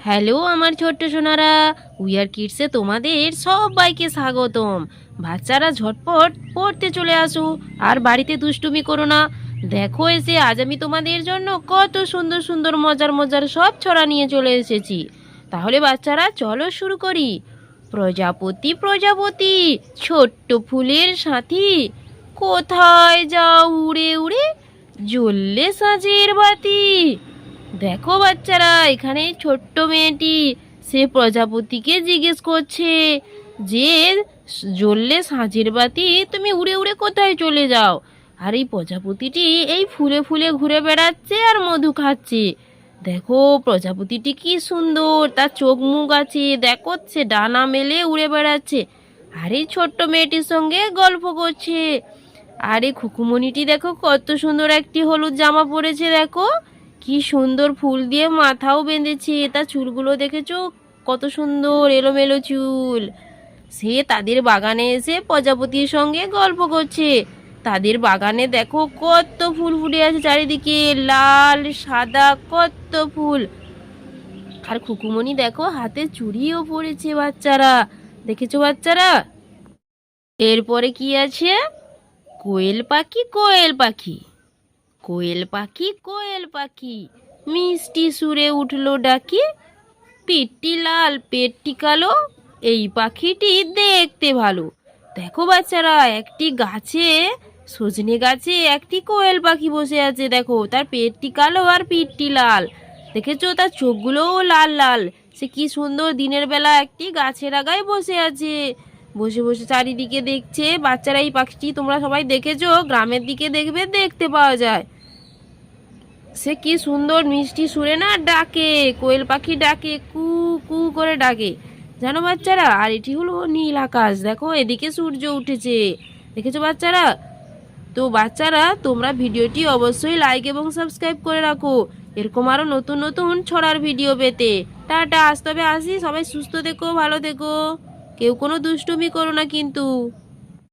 Hello আমার ছোট্ট Sonara wear কিডসে তোমাদের সবাইকে স্বাগতম। বাচ্চারা ঝটপট পড়তে চলে আসো, আর বাড়িতে দুষ্টুমি করো না। দেখো এসে আজ আমি তোমাদের জন্য কত সুন্দর সুন্দর মজার মজার সব ছড়া নিয়ে চলে এসেছি। তাহলে বাচ্চারা, চলো শুরু করি। প্রজাপতি প্রজাপতি, ছোট্ট ফুলের সাথী, কোথায় যাও উড়ে উড়ে জ্বললে সাজের বাতি? দেখো বাচ্চারা, এখানে ছোট্ট মেয়েটি, সে প্রজাপতিকে জিজ্ঞেস করছে যে, জ্বললে সাঁঝের বাতি, তুমি উড়ে উড়ে কোথায় চলে যাও? আর এই প্রজাপতিটি এই ফুলে ফুলে ঘুরে বেড়াচ্ছে আর মধু খাচ্ছে। দেখো, প্রজাপতিটি কি সুন্দর, তার চোখ মুখ আছে, দেখো, সে ডানা মেলে উড়ে বেড়াচ্ছে। আর এই ছোট্ট মেয়েটির সঙ্গে গল্প করছে। আর এই খুকুমণিটি দেখো, কত সুন্দর একটি হলুদ জামা পরেছে, দেখো। কি সুন্দর ফুল দিয়ে মাথাও বেঁধেছে। তার চুলগুলো দেখেছ? কত সুন্দর এলোমেলো চুল। সে তাদের বাগানে এসে প্রজাপতির সঙ্গে গল্প করছে। তাদের বাগানে দেখো কত ফুল ফুটে আছে চারিদিকে। লাল, সাদা, কত ফুল। আর খুকুমণি দেখো, হাতে চুড়িও পড়েছে বাচ্চারা। দেখেছ বাচ্চারা? এরপরে কি আছে? কোয়েল পাখি কোয়েল পাখি। কোয়েল পাখি কোয়েল পাখি। মিষ্টি সুরে উঠল ডাকি পিঠটি লাল, পেটটি কালো, এই পাখিটি দেখতে ভালো। দেখো বাচ্চারা, একটি গাছে, সজনে গাছে একটি কোয়েল পাখি বসে আছে, দেখো। তার পেটটি কালো আর পিঠটি লাল। দেখেছ? তার চোখগুলোও লাল লাল। সে কি সুন্দর দিনের বেলা একটি গাছের আগায় বসে আছে। বসে বসে চারিদিকে দেখছে। বাচ্চারা, এই পাখিটি তোমরা সবাই দেখেছ? গ্রামের দিকে দেখবে, দেখতে পাওয়া যায়। সে কি সুন্দর মিষ্টি সুরে না ডাকে, কোয়েল পাখি ডাকে, কু কু করে ডাকে। জানো বাচ্চারা, আর এটি হলো নীল আকাশ। দেখো, এদিকে সূর্য উঠেছে। দেখেছ বাচ্চারা? তো বাচ্চারা, তোমরা ভিডিওটি অবশ্যই লাইক এবং সাবস্ক্রাইব করে রাখো। এরকম আরও নতুন নতুন ছড়ার ভিডিও পেতে। টাটা, আজ তবে আসি। সবাই সুস্থ থেকো, ভালো থেকো। কেউ কোনো দুষ্টুমি করো না কিন্তু।